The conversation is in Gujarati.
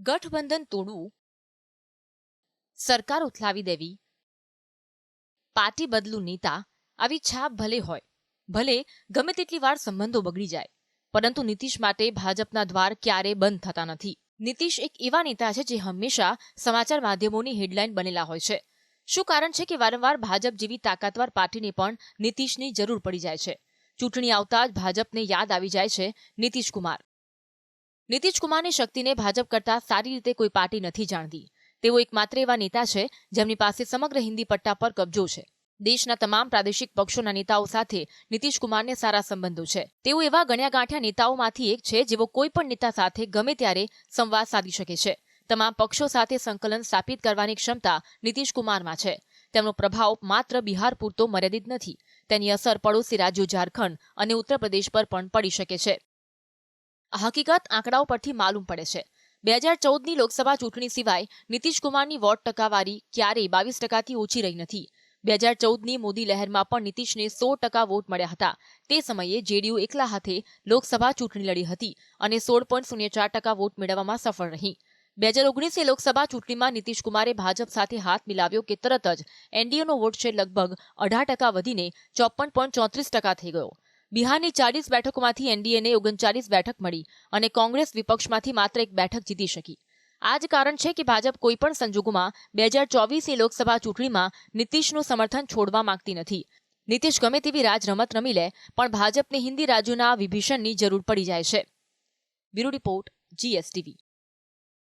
ગઠબંધન તોડવું. સરકાર ઉથલાવી દેવી. પાર્ટી બદલું નેતા. આવી છાપ ભલે હોય, ભલે ગમે તેટલી વાર સંબંધો બગડી જાય, પરંતુ નીતિશ માટે ભાજપના દ્વાર ક્યારે બંધ થતા નથી. નીતિશ એક એવા નેતા છે જે હંમેશા સમાચાર માધ્યમોની હેડલાઇન બનેલા હોય છે. શું કારણ છે કે વારંવાર ભાજપ જેવી તાકાતવાર પાર્ટીને પણ નીતિશની જરૂર પડી જાય છે? ચૂંટણી આવતા જ ભાજપને યાદ આવી જાય છે નીતિશ કુમાર. નીતિશ કુમારની શક્તિને ભાજપ કરતાં સારી રીતે કોઈ પાર્ટી નથી જાણતી. તેઓ એકમાત્ર એવા નેતા છે, જેમની પાસે સમગ્ર હિન્દી પટ્ટા પર કબજો છે. દેશના તમામ પ્રાદેશિક પક્ષોના નેતાઓ સાથે નીતિશ કુમારને સારા સંબંધો છે. તેઓ એવા ગણ્યા ગાંઠ્યા નેતાઓમાંથી એક છે, જેઓ કોઈ પણ નેતા સાથે ગમે ત્યારે સંવાદ સાધી શકે છે. તમામ પક્ષો સાથે સંકલન સ્થાપિત કરવાની ક્ષમતા નીતિશ કુમારમાં છે. તેમનો પ્રભાવ માત્ર બિહાર પૂરતો મર્યાદિત નથી. તેની અસર પડોશી રાજ્યો ઝારખંડ અને ઉત્તર પ્રદેશ પર પણ પડી શકે છે. હકીકત આંકડાઓ પરથી માલુમ પડે છે. બે હજાર ચૌદની લોકસભા ચૂંટણી સિવાય નીતિશકુમારની વોટ ટકાવારી ક્યારેય બાવીસ ટકાથી ઓછી રહી નથી. બે હજાર ચૌદની મોદી લહેરમાં પણ નીતિશને સો ટકા વોટ મળ્યા હતા. તે સમયે જેડીયુ એકલા હાથે લોકસભા ચૂંટણી લડી હતી અને સોળ પોઈન્ટ શૂન્ય ચાર ટકા વોટ મેળવવામાં સફળ રહી. બે હજાર ઓગણીસની લોકસભા ચૂંટણીમાં નીતિશકુમારે ભાજપ સાથે હાથ મિલાવ્યો કે તરત જ એનડીએનો વોટ શેર લગભગ અઢાર ટકા વધીને ચોપન પોઈન્ટ ચોત્રીસ ટકા થઈ ગયો. બિહારની ચાલીસ બેઠકોમાંથી એનડીએને ઓગણચાલીસ બેઠક મળી અને કોંગ્રેસ વિપક્ષમાંથી માત્ર એક બેઠક જીતી શકી. આ જ કારણ છે કે ભાજપ કોઈપણ સંજોગોમાં બે હજાર ચોવીસની લોકસભા ચૂંટણીમાં નીતિશનું સમર્થન છોડવા માંગતી નથી. નીતિશ ગમે તેવી રાજ રમત રમી લે, પણ ભાજપને હિન્દી રાજ્યોના વિભીષણની જરૂર પડી જાય છે. Bureau report, GSTV.